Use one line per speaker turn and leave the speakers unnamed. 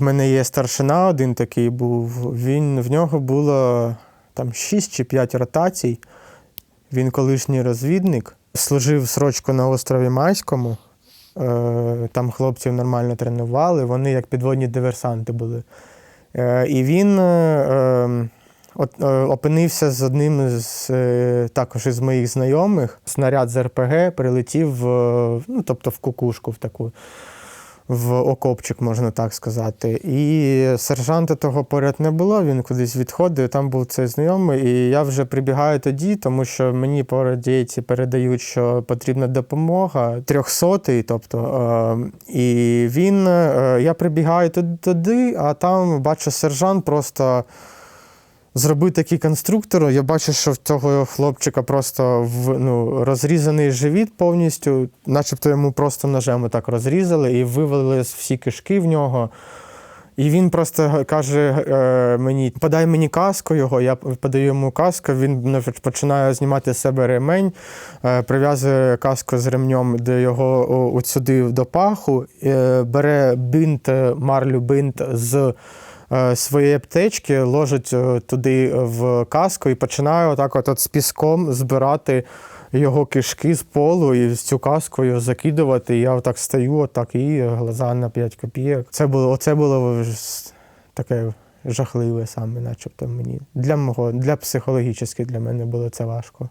У мене є старшина один такий був. Він в нього було там 6 чи 5 ротацій. Він колишній розвідник, служив срочку на острові Майському. Е, Там хлопців нормально тренували, вони як підводні диверсанти були. Е, І він е, е, от, е, опинився з одним з також із моїх знайомих. Снаряд з РПГ прилетів ну, тобто в кукушку в таку в окопчик, можна так сказати. І сержанта того поряд не було, він кудись відходив, там був цей знайомий, і я вже прибігаю тоді, тому що мені поряд радійці передають, що потрібна допомога, трьохсотий, тобто. Е, і він, е, я прибігаю туди, а там бачу сержант просто. Зробив такий конструктор. Я бачу, що в цього хлопчика просто в, ну, розрізаний живіт повністю, начебто йому просто ножем так розрізали і вивели всі кишки в нього. І він просто каже е, мені: подай мені каску його, я подаю йому каску, він ну, починає знімати з себе ремень, е, прив'язує каску з ремнем до його от сюди до паху, е, бере бинт, е, марлю бинт з е, своєї аптечки, ложить е, туди в каску і починає отак от, от з піском збирати його кишки з полу і з цю каскою закидувати. І я отак стою, отак і глаза на 5 копійок. Це було, оце було таке жахливе саме, начебто мені. Для мого, для психологічно для мене було це важко.